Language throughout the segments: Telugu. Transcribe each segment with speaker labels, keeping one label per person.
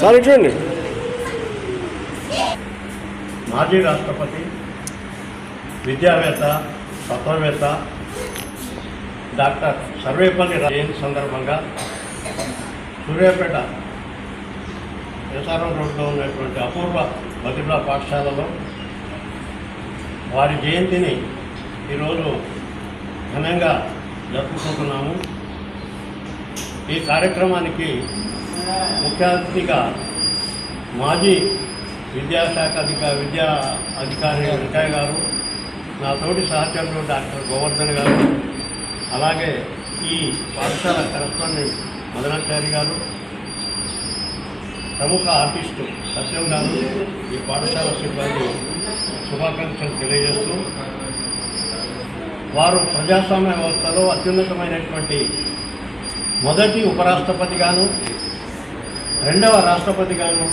Speaker 1: సార్ ఇట్లండి
Speaker 2: మాజీ రాష్ట్రపతి విద్యావేత్త తత్వవేత్త డాక్టర్ సర్వేపల్లి జయంతి సందర్భంగా సూర్యాపేట ఎస్ఆర్ఓ రోడ్లో ఉన్నటువంటి అపూర్వ మధుర పాఠశాలలో వారి జయంతిని ఈరోజు ఘనంగా జరుపుకుంటున్నాము. ఈ కార్యక్రమానికి ముఖ్య అతిథిగా మాజీ విద్యాశాఖ అధికారి విద్యా అధికారి వెంకయ్య గారు నా తోటి సహచరులు డాక్టర్ గోవర్ధన్ గారు అలాగే ఈ పాఠశాల కరస్పాండెంట్ మదనాచారి గారు ప్రముఖ ఆర్టిస్టు సత్యం గారు ఈ పాఠశాల సిబ్బంది శుభాకాంక్షలు తెలియజేస్తూ వారు ప్రజాస్వామ్య వ్యవస్థలో అత్యున్నతమైనటువంటి మొదటి ఉపరాష్ట్రపతిగాను రెండవ రాష్ట్రపతిగాను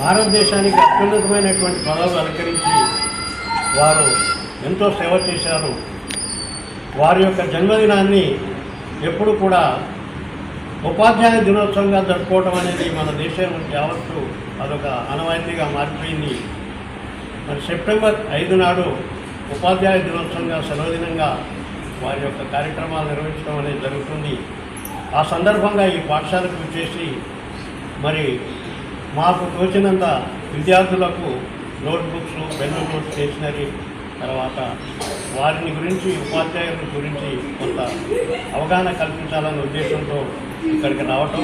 Speaker 2: భారతదేశానికి అత్యున్నతమైనటువంటి పదవులు అలంకరించి వారు ఎంతో సేవ చేశారు. వారి యొక్క జన్మదినాన్ని ఎప్పుడు కూడా ఉపాధ్యాయ దినోత్సవంగా జరుపుకోవడం అనేది మన దేశం యావత్తు అదొక అనవాయితీగా మారిపోయింది. మరి సెప్టెంబర్ ఐదు నాడు ఉపాధ్యాయ దినోత్సవంగా సెలవు దినంగా వారి యొక్క కార్యక్రమాలు నిర్వహించడం అనేది జరుగుతుంది. ఆ సందర్భంగా ఈ పాఠశాలకు వచ్చేసి మరి మాకు తోచినంత విద్యార్థులకు నోట్బుక్స్ పెన్ను నోట్ స్టేషనరీ తర్వాత వారిని గురించి ఉపాధ్యాయుల గురించి కొంత అవగాహన కల్పించాలనే ఉద్దేశంతో ఇక్కడికి రావటం.